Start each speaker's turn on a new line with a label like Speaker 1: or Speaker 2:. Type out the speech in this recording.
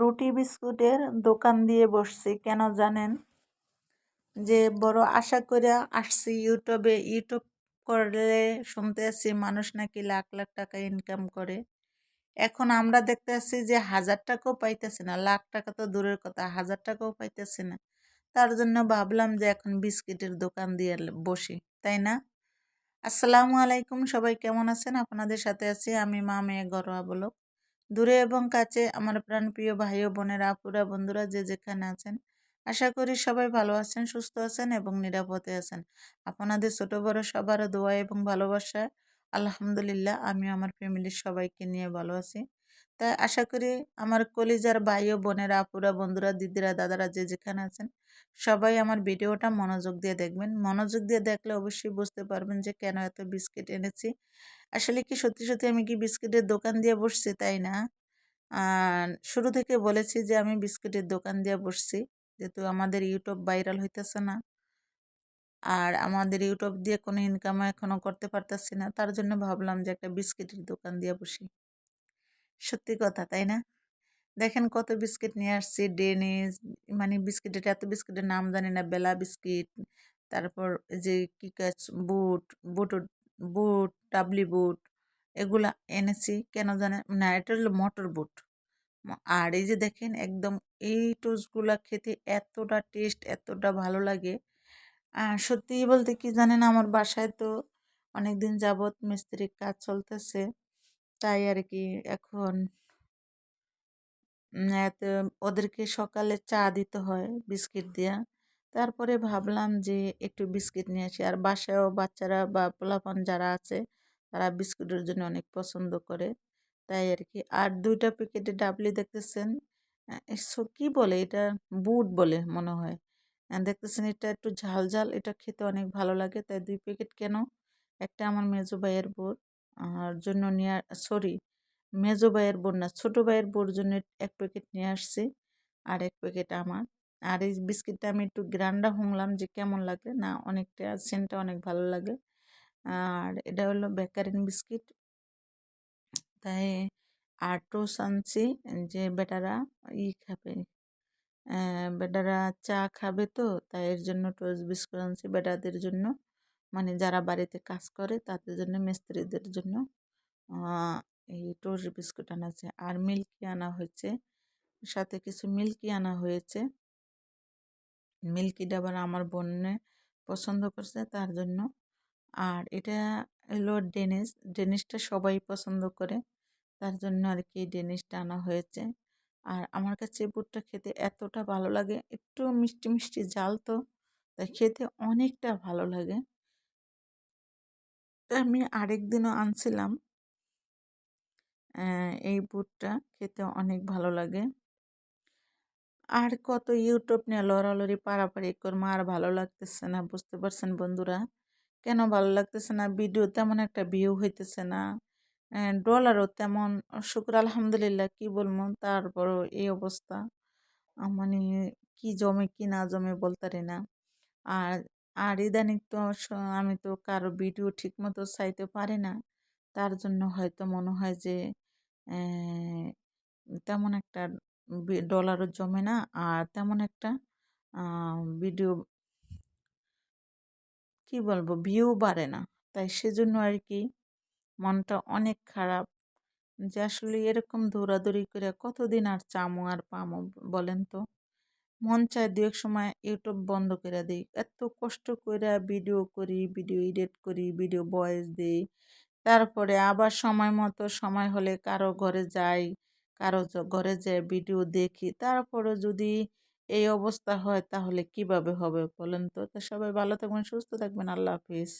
Speaker 1: রুটি বিস্কুটের দোকান দিয়ে বসছি, কেন জানেন? যে বড় আশা করে আসছি ইউটিউবে, ইউটিউব করলে শুনতে আসছি মানুষ নাকি লাখ লাখ টাকা ইনকাম করে। এখন আমরা দেখতে আসছি যে হাজার টাকাও পাইতেছি না, লাখ টাকা তো দূরের কথা, হাজার টাকাও পাইতেছি না। তার জন্য ভাবলাম যে এখন বিস্কিটের দোকান দিয়ে বসি, তাই না? আসসালামু আলাইকুম, সবাই কেমন আছেন? আপনাদের সাথে আছি আমি মা মেয়ে গরোয়া বলক। দূরে এবং কাছে আমার প্রাণপ্রিয় ভাই ও বোনেরা, আপুরা, বন্ধুরা যে যেখানে আছেন, আশা করি সবাই ভালো আছেন, সুস্থ আছেন এবং নিরাপদে আছেন। আপনাদের ছোট বড় সবার দোয়া এবং ভালোবাসা, আলহামদুলিল্লাহ আমি আমার ফ্যামিলির সবাইকে নিয়ে ভালো আছি। তাই আশা করি আমার কলিজার ভাই ও বোনেরা, আপুরা, বন্ধুরা, দিদিরা, দাদারা যে যেখানে আছেন, সবাই আমার ভিডিওটা মনোযোগ দিয়ে দেখবেন। মনোযোগ দিয়ে দেখলে অবশ্যই বুঝতে পারবেন যে কেন এত বিস্কিট এনেছি। আসলে কি সত্যি সত্যি আমি কি বিস্কিটের দোকান দিয়ে বসছি? তাই না? শুরু থেকে বলেছি যে আমি বিস্কিটের দোকান দিয়ে বসছি। যেহেতু আমাদের ইউটিউব ভাইরাল হইতেছে না। আর আমাদের ইউটিউব দিয়ে কোনো ইনকাম এখনও করতে পারতেছি না। তার জন্য ভাবলাম যে একটা বিস্কিটের দোকান দিয়ে বসি। সত্যি কথা, তাই না? দেখেন কত বিস্কিট নিয়ে আসছি, ডেনিস মানে বিস্কিটের এত বিস্কিটের নাম জানি না, বেলা বিস্কিট, তারপর যে কী কাজ, বুট বুট বুট, ডাবলি বুট, এগুলা এনেছি, কেন জানে না, এটা হলো মটর বুট। আর এই যে দেখেন একদম এই টোস্টগুলা খেতে এতটা টেস্ট, এতটা ভালো লাগে। সত্যি বলতে কি জানেন, আমার বাসায় তো অনেক দিন যাবৎ মিস্ত্রির কাজ চলতেছে। তাই আর কি এখন এত ওদেরকে সকালে চা দিতে হয় বিস্কিট দেওয়া তারপরে ভাবলাম যে একটু বিস্কিট নিয়ে আসি। আর বাসায়ও বাচ্চারা বা পোলাপান যারা আছে, তারা বিস্কুটের জন্য অনেক পছন্দ করে। তাই আর কি আর দুইটা প্যাকেটে ডাবলি দেখতেছেন কি বলে এটা? বুট বলে মনে হয়। দেখতেছেন এটা একটু ঝাল ঝাল, এটা খেতে অনেক ভালো লাগে। তাই দুই প্যাকেট কেন? একটা আমার মেজো ভাইয়ের আর জন্য নিয়ে সরি মেজো ভাইয়ের বোন না, ছোটো ভাইয়ের বোর জন্য এক প্যাকেট নিয়ে আসছি আর এক প্যাকেট আমার। আর এই বিস্কিটটা আমি একটু গ্রান্ডা হুংলাম যে কেমন লাগে, না অনেকটা সেন্টটা অনেক ভালো লাগে। আর এটা হলো বেকারিন বিস্কিট। তাই আর টোস আনছি যে বেটারা ই খাবে বেটারা চা খাবে তো, তাই এর জন্য টোস্ট বিস্কুট আনছি বেটাদের জন্য। মানে যারা বাড়িতে কাজ করে তাদের জন্য, মিস্ত্রিদের জন্য এই টোস বিস্কুট আনা আছে আর মিল্কি আনা হয়েছে। সাথে কিছু মিল্কি আনা হয়েছে। মিল্কি ডাবার আমার বোনে পছন্দ করছে তার জন্য। আর এটা হলো ডেনিস। ডেনিসটা সবাই পছন্দ করে। তার জন্য আর কি ডেনিসটা আনা হয়েছে। আর আমার কাছে বুটটা খেতে এতটা ভালো লাগে। একটু মিষ্টি মিষ্টি জাল তো, তাই খেতে অনেকটা ভালো লাগে। আমি আরেক দিনও আনছিলাম। এই বুটটা খেতে অনেক ভালো লাগে। আর কত ইউটিউব নিয়ে লড়ালড়ি পাড়াপাড়ি করব, আর ভালো লাগতেছে না, বুঝতে পারছেন বন্ধুরা? কেন ভালো লাগতেছে না? ভিডিও তেমন একটা ভিউ হইতেছে না। ডলারও তেমন, শুক্র আলহামদুলিল্লাহ, কি বলব? তারপরও এই অবস্থা। মানে কি জমে কি না জমে বলতারি না। আর আর ইদানিং তো আমি তো কারও ভিডিও ঠিক মতো চাইতে পারি না। তার জন্য হয়তো মনে হয় যে তেমন একটা ডলারও জমে না। আর তেমন একটা ভিডিও কি বলব, ভিউ বাড়ে না। তাই সেজন্য আর কি মনটা অনেক খারাপ যে, আসলে এরকম দৌড়াদৌড়ি করে কতদিন আর চামো আর পামো বলেন তো? মন চায় দু এক সময় ইউটিউব বন্ধ করে দিই। এত কষ্ট করে ভিডিও করি ভিডিও এডিট করি ভিডিও ভয়েস দিই। তারপরে আবার সময় মতো সময় হলে কারও ঘরে যাই, কারও ঘরে যেয়ে ভিডিও দেখি। তারপরে যদি এই অবস্থা হয় তাহলে কীভাবে হবে বলেন তো? তো সবাই ভালো থাকবেন, সুস্থ থাকবেন, আল্লাহ হাফিজ।